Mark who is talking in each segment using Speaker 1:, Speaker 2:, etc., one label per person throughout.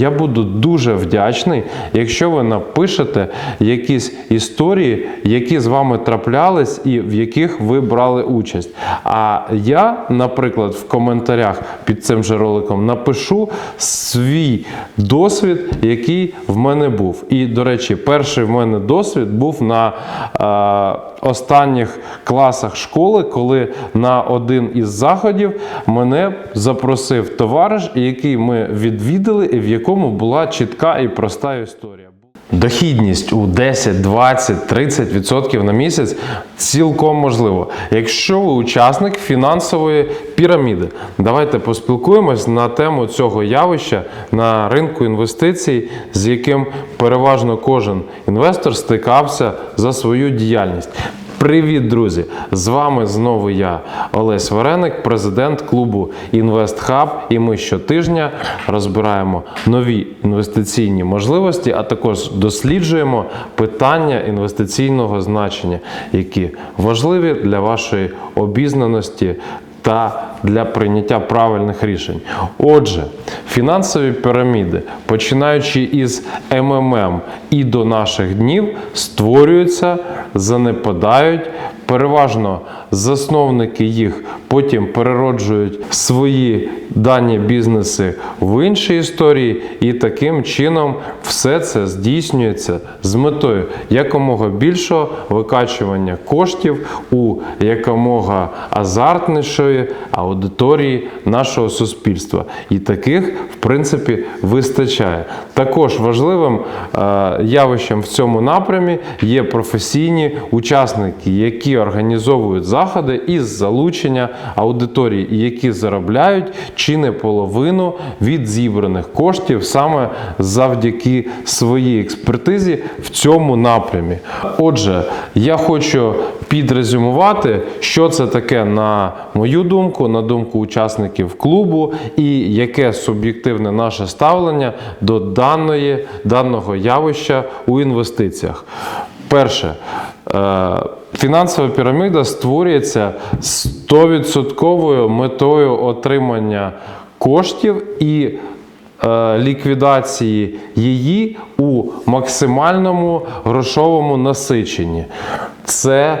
Speaker 1: Я буду дуже вдячний, якщо ви напишете якісь історії, які з вами траплялись і в яких ви брали участь. А я, наприклад, в коментарях під цим же роликом напишу свій досвід, який в мене був. І, до речі, перший в мене досвід був на е, останніх класах школи, коли на один із заходів мене запросив товариш, який ми відвідали, і в якому була чітка і проста історія. Дохідність у 10, 20, 30% на місяць цілком можливо. Якщо ви учасник фінансової піраміди, давайте поспілкуємось на тему цього явища на ринку інвестицій, з яким переважно кожен інвестор стикався за свою діяльність. Привіт, друзі! З вами знову я, Олесь Вареник, президент клубу InvestHub. І ми щотижня розбираємо нові інвестиційні можливості, а також досліджуємо питання інвестиційного значення, які важливі для вашої обізнаності та для прийняття правильних рішень. Отже, фінансові піраміди, починаючи із МММ і до наших днів, створюються, занепадають. Переважно засновники їх потім перероджують свої дані бізнеси в інші історії, і таким чином все це здійснюється з метою якомога більшого викачування коштів у якомога азартнішої аудиторії нашого суспільства. І таких, в принципі, вистачає. Також важливим е, явищем в цьому напрямі є професійні учасники, які організовують заходи із залучення аудиторії, і які заробляють чи не половину від зібраних коштів саме завдяки своїй експертизі в цьому напрямі. Отже, я хочу підрезюмувати, що це таке на мою думку, на думку учасників клубу, і яке суб'єктивне наше ставлення до даної, даного явища у інвестиціях. Перше, е, фінансова піраміда створюється 100% метою отримання коштів і е, ліквідації її у максимальному грошовому насиченні. Це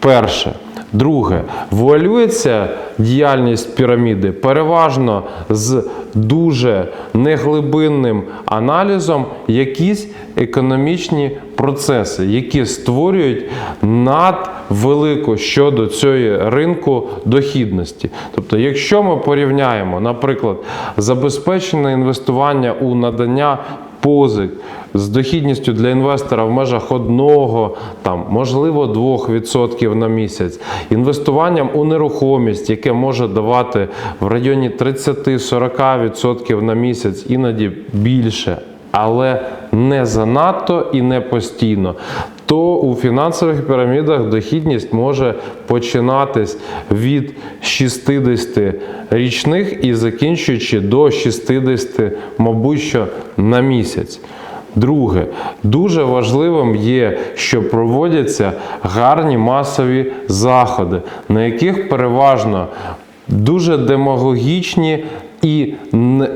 Speaker 1: перше. Друге, вуалюється діяльність піраміди переважно з дуже неглибинним аналізом якісь економічні процеси, які створюють надвелику щодо цієї ринку дохідності. Тобто, якщо ми порівняємо, наприклад, забезпечене інвестування у надання позик з дохідністю для інвестора в межах одного, там можливо 2% на місяць, інвестуванням у нерухомість, яке може давати в районі 30-40% на місяць, іноді більше. Але не занадто і не постійно. То у фінансових пірамідах дохідність може починатись від 60 річних і закінчуючи до 60, мабуть, що на місяць. Друге, дуже важливим є, що проводяться гарні масові заходи, на яких переважно дуже демагогічні і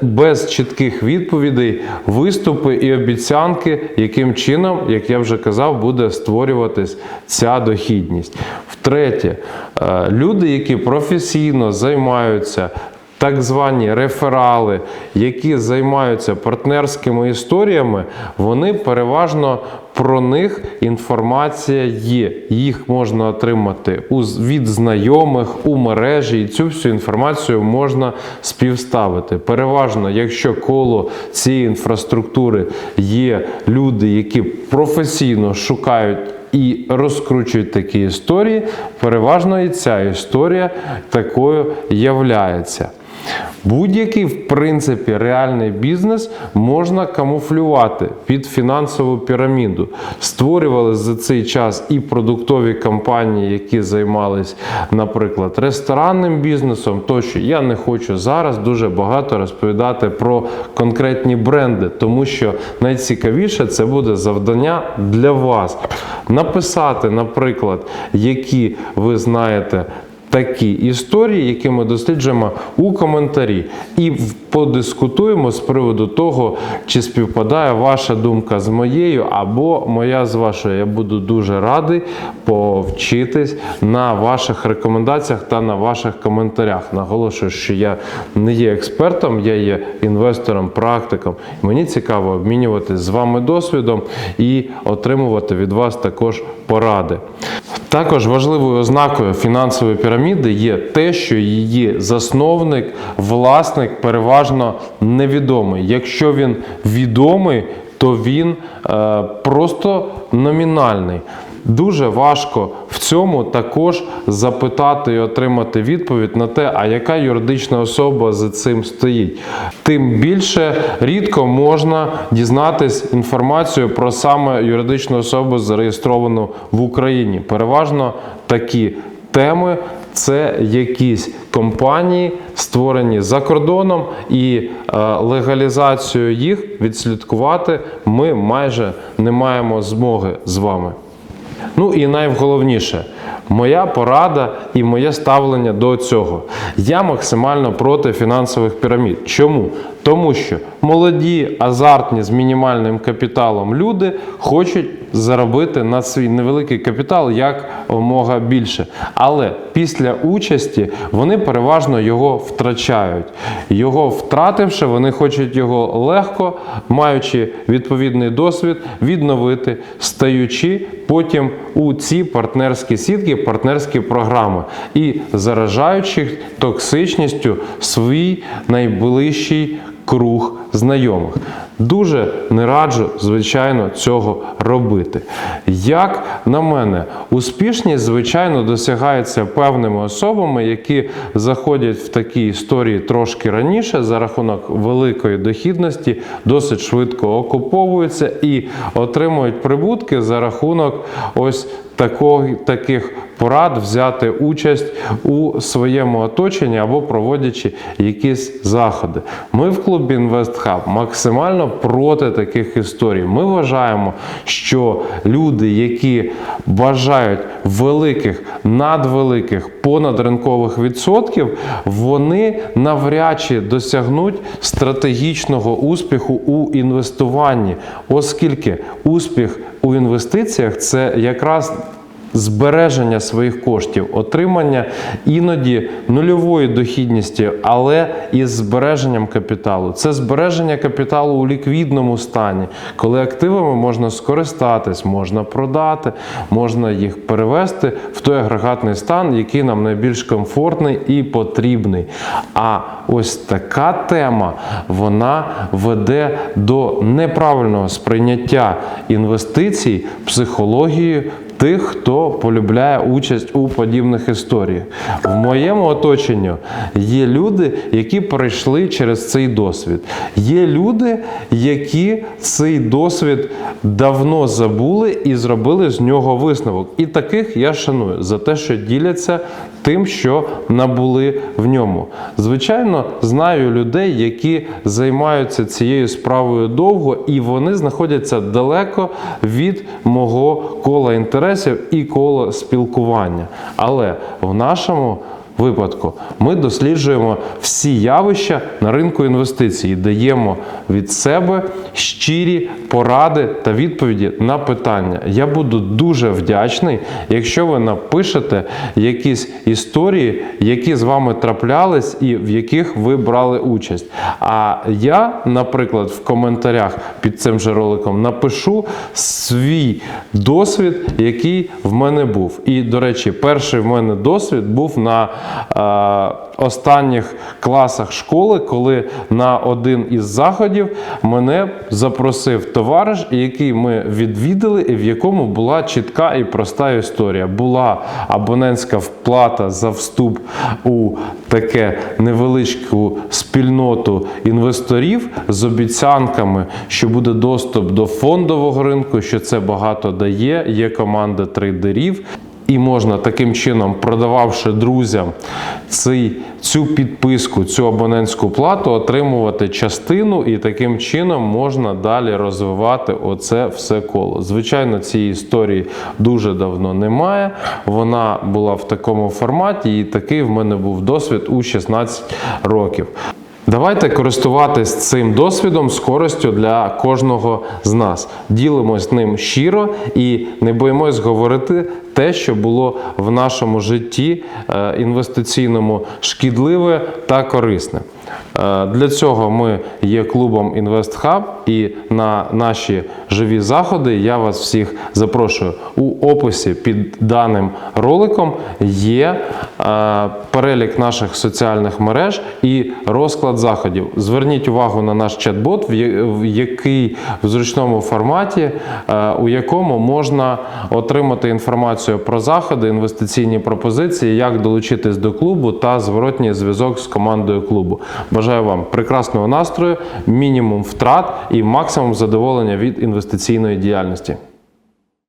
Speaker 1: без чітких відповідей виступи і обіцянки, яким чином, як я вже казав, буде створюватись ця дохідність. Втретє, е, люди, які професійно займаються так звані реферали, які займаються партнерськими історіями, вони переважно про них інформація є. Їх можна отримати від знайомих у мережі, і цю всю інформацію можна співставити. Переважно, якщо коло цієї інфраструктури є люди, які професійно шукають і розкручують такі історії, переважно і ця історія такою являється. Будь-який, в принципі, реальний бізнес можна камуфлювати під фінансову піраміду. Створювали за цей час і продуктові компанії, які займались, наприклад, ресторанним бізнесом. Тощо я не хочу зараз дуже багато розповідати про конкретні бренди, тому що найцікавіше це буде завдання для вас. Написати, наприклад, які ви знаєте такі історії, які ми досліджуємо у коментарі, і подискутуємо з приводу того, чи співпадає ваша думка з моєю або моя з вашою. Я буду дуже радий повчитись на ваших рекомендаціях та на ваших коментарях. Наголошую, що я не є експертом, я є інвестором, практиком. Мені цікаво обмінюватися з вами досвідом і отримувати від вас також поради. Також важливою ознакою фінансової піраміди є те, що її засновник, власник переважно невідомий. Якщо він відомий, то він е, просто номінальний. Дуже важко в цьому також запитати і отримати відповідь на те, а яка юридична особа за цим стоїть. Тим більше рідко можна дізнатись інформацію про саме юридичну особу, зареєстровану в Україні. Переважно такі теми це якісь компанії, створені за кордоном, і е, легалізацію їх відслідкувати ми майже не маємо змоги з вами. Ну і найголовніше, моя порада і моє ставлення до цього. Я максимально проти фінансових пірамід. Чому? Тому що молоді, азартні з мінімальним капіталом люди хочуть заробити на свій невеликий капітал як мога більше. Але після участі вони переважно його втрачають. Його втративши, вони хочуть його легко, маючи відповідний досвід, відновити, стаючи потім у ці партнерські сітки, партнерські програми і заражаючи токсичністю свій найближчий круг знайомих. Дуже не раджу, звичайно, цього робити. Як на мене, успішність, звичайно, досягається певними особами, які заходять в такі історії трошки раніше за рахунок великої дохідності, досить швидко окуповуються і отримують прибутки за рахунок ось таких порад взяти участь у своєму оточенні або проводячи якісь заходи. Ми в клубі InvestHub максимально проти таких історій. Ми вважаємо, що люди, які бажають великих, надвеликих, понадринкових відсотків, вони навряд чи досягнуть стратегічного успіху у інвестуванні, оскільки успіх у інвестиціях це якраз збереження своїх коштів, отримання іноді нульової дохідності, але із збереженням капіталу. Це збереження капіталу у ліквідному стані, коли активами можна скористатись, можна продати, можна їх перевести в той агрегатний стан, який нам найбільш комфортний і потрібний. А ось така тема вона веде до неправильного сприйняття інвестицій психологією тих, хто полюбляє участь у подібних історіях. В моєму оточенні є люди, які пройшли через цей досвід. Є люди, які цей досвід давно забули і зробили з нього висновок. І таких я шаную за те, що діляться тим, що набули в ньому. Звичайно, знаю людей, які займаються цією справою довго, і вони знаходяться далеко від мого кола інтересів і коло спілкування. Але в нашому випадку ми досліджуємо всі явища на ринку інвестицій, і даємо від себе щирі поради та відповіді на питання. Я буду дуже вдячний, якщо ви напишете якісь історії, які з вами траплялись і в яких ви брали участь. А я, наприклад, в коментарях під цим же роликом напишу свій досвід, який в мене був. І, до речі, перший в мене досвід був на останніх класах школи, коли на один із заходів мене запросив товариш, який ми відвідали, і в якому була чітка і проста історія. Була абонентська вплата за вступ у таке невеличку спільноту інвесторів з обіцянками, що буде доступ до фондового ринку, що це багато дає. Є команда трейдерів. І можна таким чином, продававши друзям цей, цю підписку, цю абонентську плату, отримувати частину, і таким чином можна далі розвивати оце все коло. Звичайно, цієї історії дуже давно немає. Вона була в такому форматі, і такий в мене був досвід у 16 років. Давайте користуватись цим досвідом з користю для кожного з нас. Ділимось ним щиро і не боїмось говорити те, що було в нашому житті е, інвестиційному шкідливе та корисне. Е, Для цього ми є клубом InvestHub і на наші живі заходи я вас всіх запрошую. У описі під даним роликом є е, перелік наших соціальних мереж і розклад заходів. Зверніть увагу на наш чат-бот, в який в зручному форматі, у якому можна отримати інформацію про заходи, інвестиційні пропозиції, як долучитись до клубу та зворотній зв'язок з командою клубу. Бажаю вам прекрасного настрою, мінімум втрат і максимум задоволення від інвестиційної діяльності.